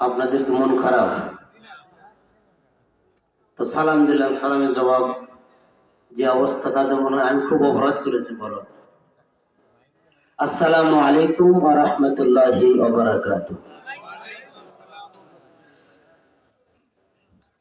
আপনাদের কি মন খারাপ? তো সালাম দিলাম সালামের জবাব, যে অবস্থা তাদের মনে হয়, আমি খুব অপরাধ করেছি, বলো। আসসালামু আলাইকুম ওয়া রাহমাতুল্লাহি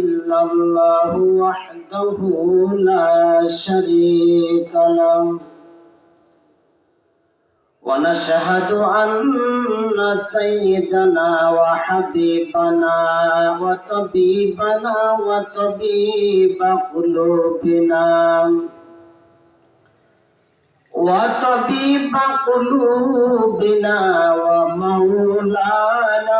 إلا الله وحده لا شريك له ونشهد أن سيدنا وحبيبنا وطبيبنا وطبيب قلوبنا وطبيب قلوبنا ومولانا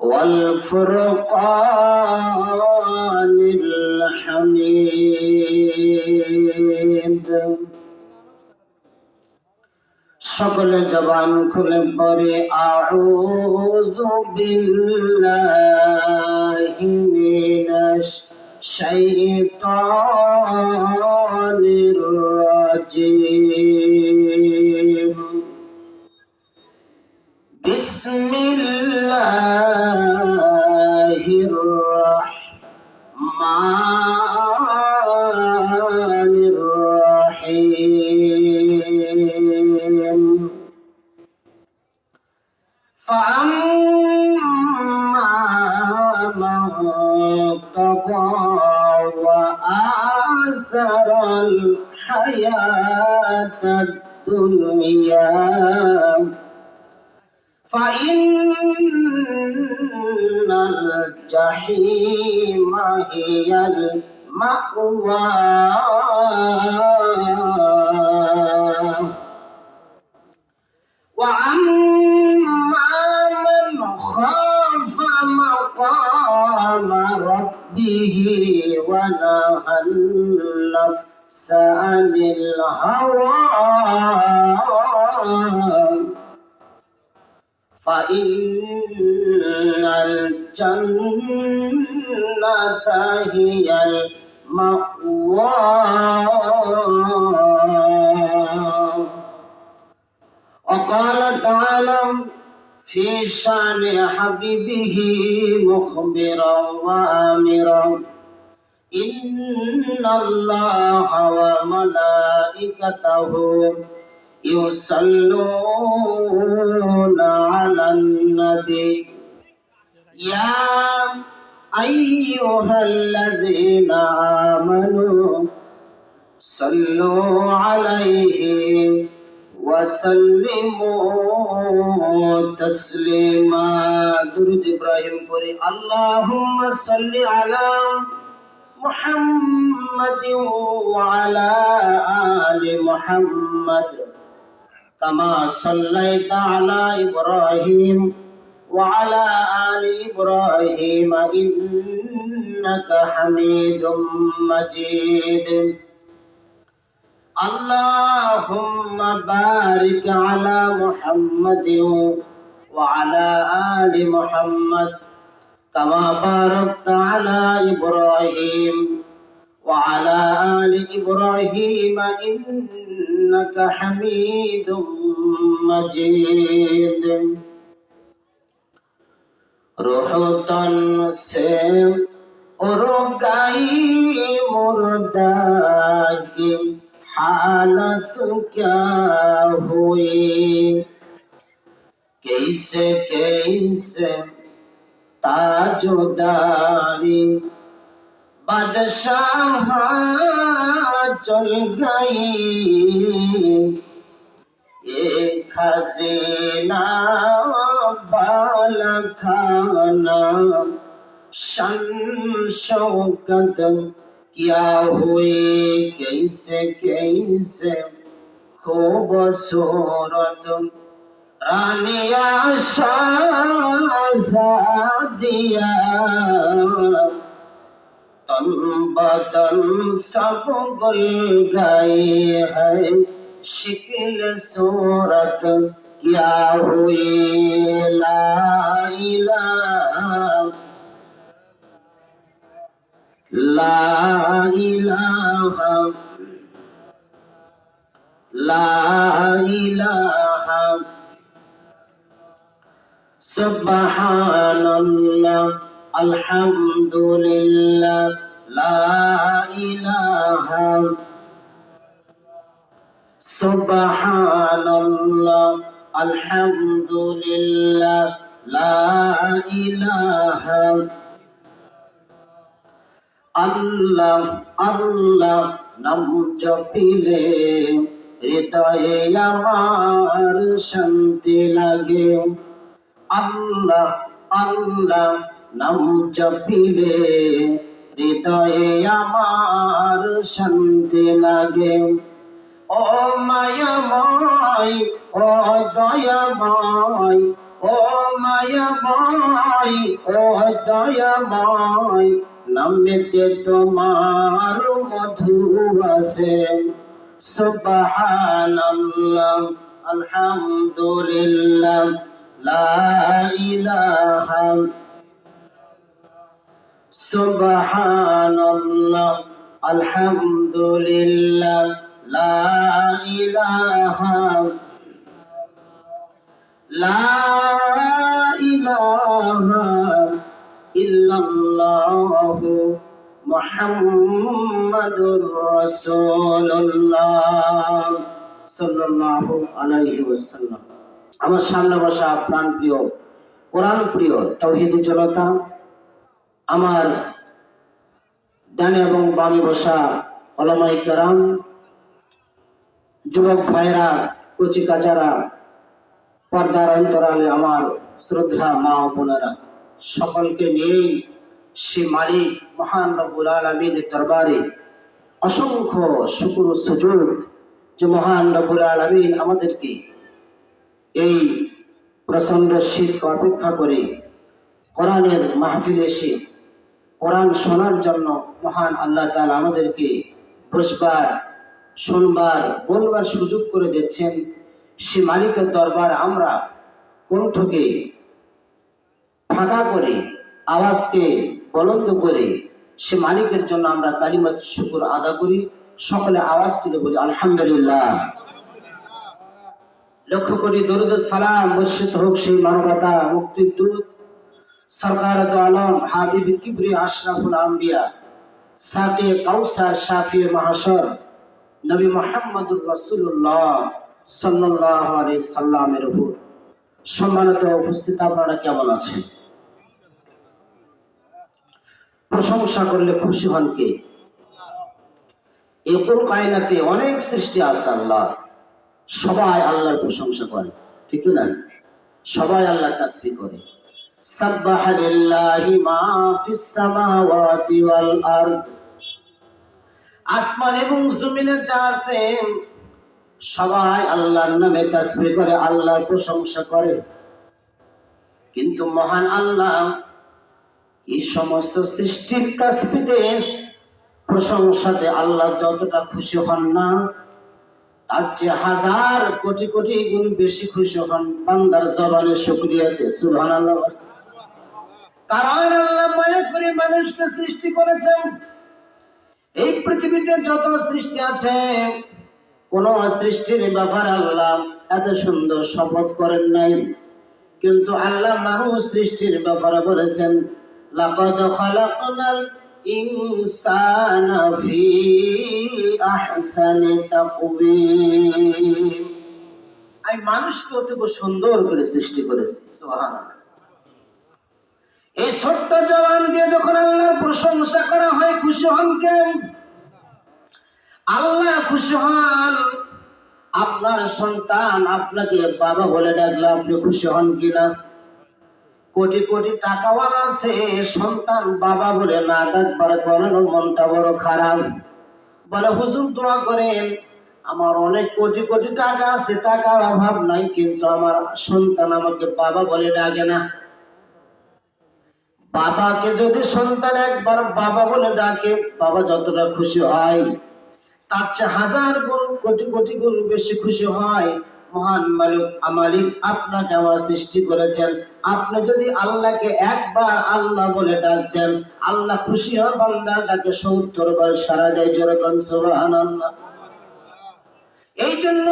والفرقان الحميد সকলে জবান খুলে পরে আউযু বিল্লাহি মিনাশ শাইতানির وآثر الحياة الدنيا. فإن الجحيم هي المأوى. وأما من خاف مقام ربه ونهى النفس عن الهوى. فإن الجنة هي المأوى. وقال تعالى في شان حبيبه مخبرا وآمرا إن الله وملائكته يصلون على النبي يا أيها الذين آمنوا صلوا عليه وسلموا تسليما. درود إبراهيم قري اللهم صل على محمد وعلى آل محمد. كما صليت على إبراهيم وعلى آل إبراهيم إنك حميد مجيد. اللهم بارك على محمد وعلى آل محمد كما باركت على إبراهيم وعلى آل إبراهيم إنك حميد مجيد. روح تن سے اور हालत क्या हुई कैसे कैसे ताजुदारी बादशाह चल गई एक हसीना बाल खाना शन क्या हुए कैसे कैसे खूब खूबसूरत रानिया शादिया तन बदन सब गुल गए है शिकिल सूरत क्या हुए लाई ला لا إله لا إله سبحان الله الحمد لله لا إله سبحان الله الحمد لله لا إله আল্লাহ আল্লাহ নাম জপিলে হৃদয়ে আমার শান্তি লাগে। আল্লাহ আল্লাহ নাম জপিলে হৃদয়ে আমার শান্তি লাগে। ও মায়াময়, ও দয়াময়, ও মায়াময়, ও দয়াময় নামেতে তোমার মধু আছে। সুবহানাল্লাহ আলহামদুলিল্লাহ লা ইলাহা সুবহানাল্লাহ আলহামদুলিল্লাহ লা ইলাহা লা ইলাহা ইল্লাল্লাহু মুহাম্মাদুর রাসূলুল্লাহ সাল্লাল্লাহু আলাইহি ওয়াসাল্লাম। আমার সামনে বসা প্রাণ প্রিয় কোরআন প্রিয় তৌহিদি জনতা, আমার ডানে এবং বামে বসা অলমাই কারাম, যুবক ভাইরা কচি কাচারা পর্দার অন্তরালে আমার শ্রদ্ধা মা বোনেরা। সকলকে নিয়েই সে মালিক মহান রব্বুল আলমীর দরবারে অসংখ্য শুকুর সুযোগ যে মহান রব্বুল আলমিন আমাদেরকে এই প্রচণ্ড শীতকে অপেক্ষা করে কোরআনের মাহফিলে এসে কোরআন শোনার জন্য মহান আল্লাহ তাআলা আমাদেরকে বসবার, শুনবার, বলবার সুযোগ করে দিচ্ছেন। সে মালিকের দরবার আমরা কণ্ঠকে ফাঁকা করে, আওয়াজকে বলন্দ করে সে মালিকের জন্য আমরা কালিমাত শুকুর আদা করি, সকলে আওয়াজ তুলে বলি, আলহামদুলিল্লাহ। লক্ষ্য করি দরুদ সালাম বর্ষিত হোক সেই মানবতা মুক্তির দূত, সরকার আলম, হাবিব কিবরি আশরাফুল আম্বিয়া, সাকে কাউসার শাফি মাহাশর নবী মোহাম্মদুর রাসূলুল্লাহ সাল্লাল্লাহু আলাইহি সাল্লামের উপর। সম্মানিত উপস্থিত আপনারা কেমন আছেন? প্রশংসা করলে খুশি হন কে? এই কুল কায়নাতে অনেক সৃষ্টি আছে আল্লাহ। সবাই আল্লাহর প্রশংসা করে, ঠিক না? সবাই আল্লাহ তাসবি করে। আসমান এবং জমিনে যা আছে, সবাই আল্লাহর নামে তাসবি করে, আল্লাহর প্রশংসা করে। কিন্তু মহান আল্লাহ এই সমস্ত সৃষ্টির তাসবিতে প্রশংসাতে আল্লাহ যতটা খুশি হন না, তার চেয়ে হাজার কোটি কোটি গুণ বেশি খুশি হন বান্দার জবানের শুক্রিয়াতে সুবহানাল্লাহ। কারণ আল্লাহ মায়া করে মানুষকে সৃষ্টি করেছেন। এই পৃথিবীতে যত সৃষ্টি আছে, কোন সৃষ্টির ব্যাপার আল্লাহ এত সুন্দর শপথ করেন নাই। কিন্তু আল্লাহ মানুষ সৃষ্টির ব্যাপারে বলেছেন লাকাদ খালাকনাল ইনসানা ফি আহসানি তাকওয়িম আমি মানুষকে অতি সুন্দর করে সৃষ্টি করেছি, সুবহানাল্লাহ। এই ছোট্ট জবান দিয়ে যখন আল্লাহর প্রশংসা করা হয়, খুশি হন কেন? আল্লাহ খুশি হন। আপনার সন্তান আপনাকে বাবা বলে ডাকলে, আপনি খুশি হন কিনা? কোটি কোটি টাকাওয়ালা আছে, সন্তান বাবা বলে না, ডাকবার করেন মনটা বড় খারাপ। বলে, হুজুর, দোয়া করেন, আমার অনেক কোটি কোটি টাকা আছে, টাকার অভাব নাই, কিন্তু আমার সন্তান আমাকে বাবা বলে ডাকে না। বাবাকে যদি সন্তান একবার বাবা বলে ডাকে, বাবা যতটা খুশি হয়, তার চেয়ে হাজার গুণ, কোটি কোটি গুণ বেশি খুশি হয়। মহান মালিক মালিক আপনাকে আমার সৃষ্টি করেছেন। আপনি যদি আল্লাহকে একবার আল্লাহ বলে ডাক দেন, আল্লাহ খুশি হয় বান্দার ডাকে সত্তর বার সারা দেয় যেরকম সোহান এই জন্য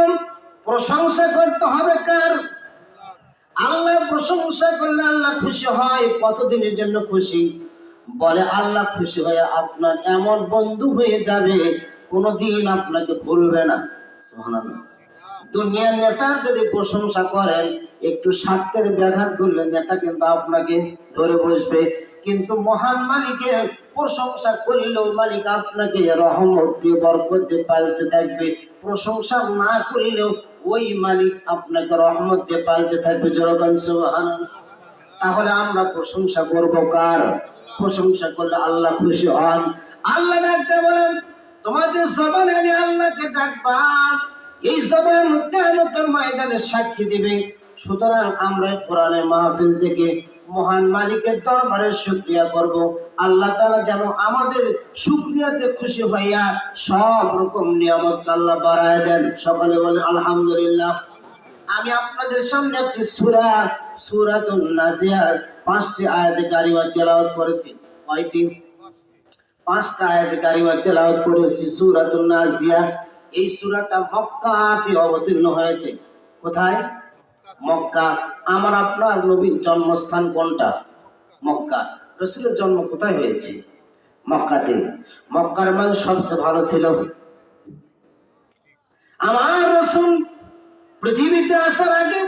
প্রশংসা করতে হবে কার? আল্লাহ প্রশংসা করলে আল্লাহ খুশি হয়, কতদিনের জন্য খুশি? বলে আল্লাহ খুশি হয়ে আপনার এমন বন্ধু হয়ে যাবে, কোনোদিন আপনাকে ভুলবে না, সুবহানাল্লাহ। দুনিয়ার নেতার যদি প্রশংসা করেন, একটু স্বার্থের ব্যাঘাত করলে নেতা কিন্তু আপনাকে ধরে বসবে। কিন্তু মহান মালিকের প্রশংসা করলেও মালিক আপনাকে রহমত দিয়ে বরকত দিয়ে পাল্টে দেখবে। প্রশংসা না করলেও ওই মালিক আপনাকে রহমত দিয়ে পাল্টে থাকবে। সুবহানাল্লাহ। তাহলে আমরা প্রশংসা করব কার? প্রশংসা করলে আল্লাহ খুশি হন। আল্লাহ ডাকতে বলেন, তোমাদের জবানে আমি আল্লাহকে ডাকবা। এই জবান কেয়ামতের ময়দানে সাক্ষী দিবে। সুতরাং আমরা কোরআনের মাহফিল থেকে মহান মালিকের দরবারে শুকরিয়া করব। আল্লাহ তাআলা যেন আমাদের শুকরিয়াতে খুশি হইয়া সব রকম নিয়ামত আল্লাহ বাড়ায় দেন। সকলে বলে আলহামদুলিল্লাহ। আমি আপনাদের সামনে একটি সূরা, সূরাতুন নাজিয়ার পাঁচটি আয়াতে কারিমা তেলাওয়াত করেছি। কয়টি? পাঁচটা আয়াতে কারিমা তেলাওয়াত করেছি, সূরাতুন নাজিয়া। এই সূরাটা মক্কাতে অবতীর্ণ হয়েছে। কোথায়? মক্কা। আমার আপনার নবীর জন্মস্থান কোনটা? মক্কা। রসুলের জন্ম কোথায় হয়েছে? মক্কাতে। মক্কার মানুষ সবচেয়ে ভালো ছিল। আমার রসুল পৃথিবীতে আসার আগে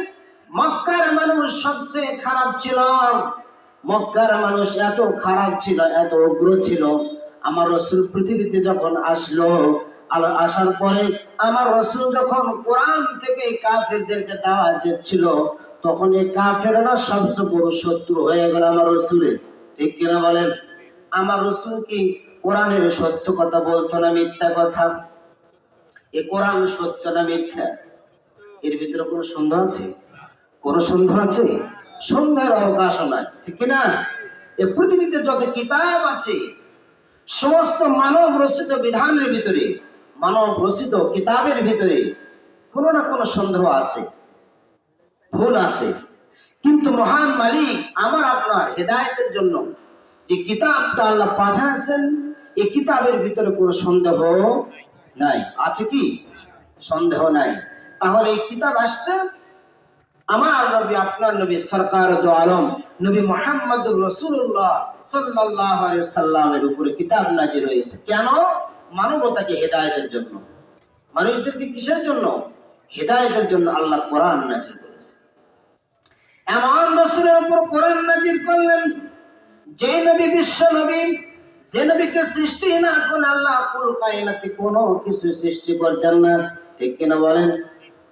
মক্কার মানুষ সবচেয়ে খারাপ ছিল। মক্কার মানুষ এত খারাপ ছিল, এত উগ্র ছিল। আমার রসুল পৃথিবীতে যখন আসলো আসার পরে আমার রসুল যখন কোরআন থেকে কাফেরদেরকে দাওয়াত দিচ্ছিল, তখন এই কাফেররা সবচেয়ে বড় শত্রু হয়ে গেল আমার রসুলের ঠিক কিনা বলেন? আমার রসুল কি কোরআনের সত্য কথা বলতো না মিথ্যা কথা? এ কোরআন সত্য না মিথ্যা? এর ভিতরে কোনো সন্দেহ আছে? কোন সন্দেহ আছে? সন্দেহের অবকাশ নাই। ঠিক কিনা? এ পৃথিবীতে যত কিতাব আছে, সমস্ত মানব রচিত বিধানের ভিতরে মানব রচিত কিতাবের ভিতরে কোনো না কোনো সন্দেহ আছে, ভুল আছে। কিন্তু মহান মালিক আমার আপনার হেদায়েতের জন্য যে কিতাবটা আল্লাহ পাঠাচ্ছেন এই কিতাবের ভিতরে কোনো সন্দেহ নাই। আছে কি? সন্দেহ নাই। তাহলে এই কিতাব আসতে আমার নবী, আপনার নবী সরকার আলম, নবী মোহাম্মদ রসুল্লাহ সাল্লাহ সাল্লামের উপরে কিতাব নাজির হয়েছে। কেন? মানবতাকে হেদায়তের জন্য। মানুষদেরকে কিসের জন্য? হেদায়তের জন্য আল্লাহ কোরআন নাজির করেছে। এমন রসুলের উপর কোরআন নাজির করলেন, যে নবী বিশ্ব নবী, যে নবীকে সৃষ্টি না করলে আল্লাহ কুল কায়নাতে কোনো কিছু সৃষ্টি করতেন না। ঠিক কিনা বলেন?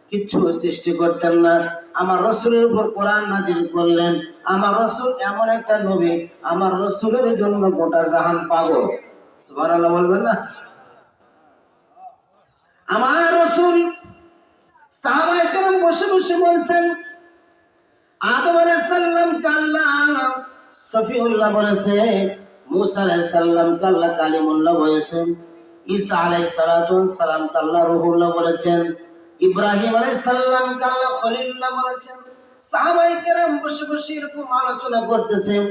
কিচ্ছু সৃষ্টি করতেন না। আমার রসুলের উপর কোরআন নাজিল করলেন। আমার রসুল এমন একটা নবী। আমার রসুলের জন্য গোটা জাহান পাগল। সুবহানাল্লাহ বলবেন না? আমার রসুল বসে বসে বলছেন, আদম আলাইহিস সালাম কাল্লাহ সফিউল্লাহ বলেছে, মুসা আলাইহিস সালাম কাল্লাহ কালিমুল্লাহ বলেছেন, ঈসা আলাইহিস সালাম কাল্লাহ রুহুল্লাহ বলেছেন, ইব্রাহিম আলাইহিস সালাম কাল্লাহ খলিলুল্লাহ বলেছেন। বসে বসে এরকম আলোচনা করতেছেন,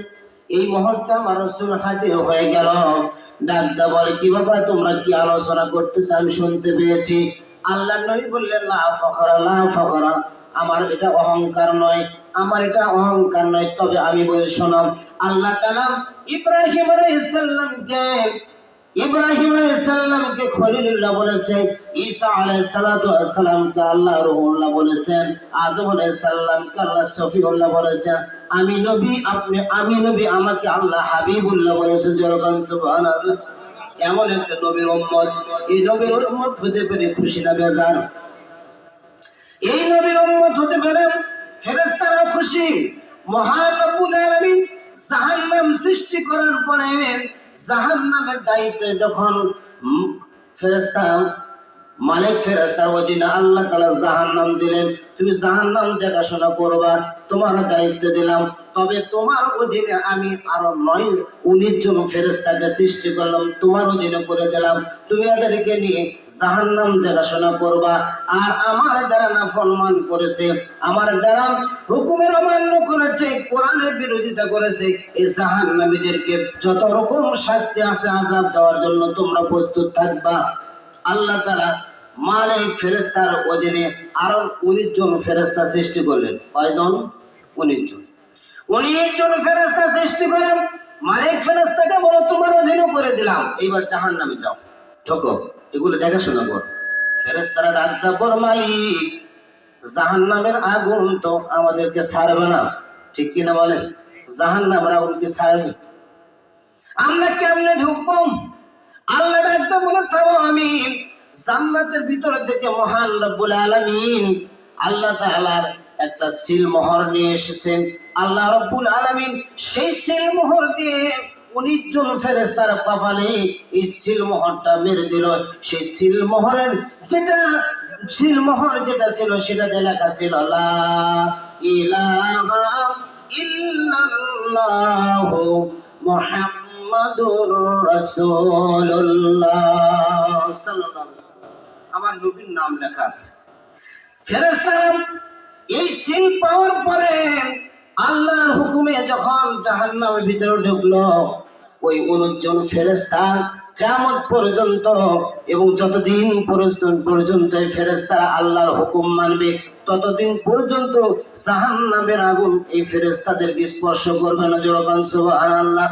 এই মুহূর্তে আমার রাসূল হাজির হয়ে গেল। ডাকদা বলে, কি বাবা তোমরা কি আলোচনা করতেছ? আমি শুনতে পেয়েছি। আল্লাহ নবী বললেন, লা ফখরা লা ফখরা। আমার এটা অহংকার নয়, আমার এটা অহংকার নয়। তবে আমি বলে শোনাম, আল্লাহ তাআলা ইব্রাহিম আলাইহিস সালামকে ইব্রাহিম আলাইহিস সালামকে খলিলুল্লাহ বলেছেন, ঈসা ওয়াস আল্লাহ রুহুল্লাহ বলেছেন, আদম আলাইহিস সালামকে আল্লাহ সফিউল্লাহ বলেছেন। আমি নবী, আপনি, আমি নবী, আমাকে আল্লাহ হাবিবুল্লাহ বলেছেন, যেরকম সুবহানাল্লাহ। এমন একটা নবীর উম্মত। এই নবীর উম্মত হতে পেরে খুশি না বেজার? এই নবীর উম্মত হতে পারে ফেরেশতারা খুশি। মহান রব্বুল আলামিন জাহান্নাম সৃষ্টি করার পরে জাহান্নামের দায়িত্বে যখন ফেরেস্তা মালিক ফেরেস্তার অধীনে আল্লাহ তালা জাহান্নাম দিলেন, তুমি জাহান্নাম দেখাশোনা করবা, তোমার দায়িত্ব দিলাম। তবে তোমার অধীনে আমি আরও নয় উনিশ জন ফেরেস্তাকে সৃষ্টি করলাম, তোমার অধীনে করে দিলাম। তুমি এদেরকে নিয়ে জাহান্নাম দেখাশোনা করবা। আর আমার যারা নাফরমান করেছে, আমার যারা হুকুমের অমান্য করেছে, কোরআনের বিরোধিতা করেছে, এই জাহান্নামীদেরকে যত রকম শাস্তি আছে আযাব দেওয়ার জন্য তোমরা প্রস্তুত থাকবা। আল্লাহ তারা মালিক ফেরেস্তার অধীনে আরও উনিশ জন ফেরেস্তা সৃষ্টি করলেন। কয়জন? উনিশ জন। উনিশ জন ফেরেস্তা সৃষ্টি করেন, মালিক ফেরেস্তাকে বলো, তোমার অধীনে করে দিলাম। এইবার জাহান নামে যাও। ঠকো এগুলো দেখাশোনা কর। ফেরেস্তারা ডাকতে পর মালিক জাহান নামের আগুন তো আমাদেরকে ছাড়বে না। ঠিক কিনা বলেন? জাহান নামের আগুন কি ছাড়বে? আমরা কেমনে ঢুকবো? আল্লাহ ডাকতে বলে, থামো আমি জান্নাতের ভিতরে থেকে মহান রব্বুল আলামিন আল্লাহ তাআলার একটা সিল মোহর নিয়ে এসেছেন। আল্লাহ রব্বুল আলামিন সেই সিল দিয়ে উনিশ জন ফেরেস্তার কপালে এই সিল মোহরটা মেরে দিল। সেই সিল মোহরের যেটা সিল মোহর যেটা ছিল সেটাতে লেখা ছিল মুহাম্মাদুর ওয়াসাল্লাম। আমার নবীর নাম লেখা আছে। ফেরেশতারা এই সিল পাওয়ার পরে আল্লাহর হুকুমে যখন জাহান্নামের ভিতরে ঢুকলো, ওই উনজন ফেরেশতা কেমন পর্যন্ত এবং যতদিন পর্যন্ত এই আল্লাহর হুকুম মানবে, ততদিন পর্যন্ত জাহান্নামের আগুন এই ফেরেশতাদেরকে স্পর্শ করবে না। যেরকম সুবহানাল্লাহ।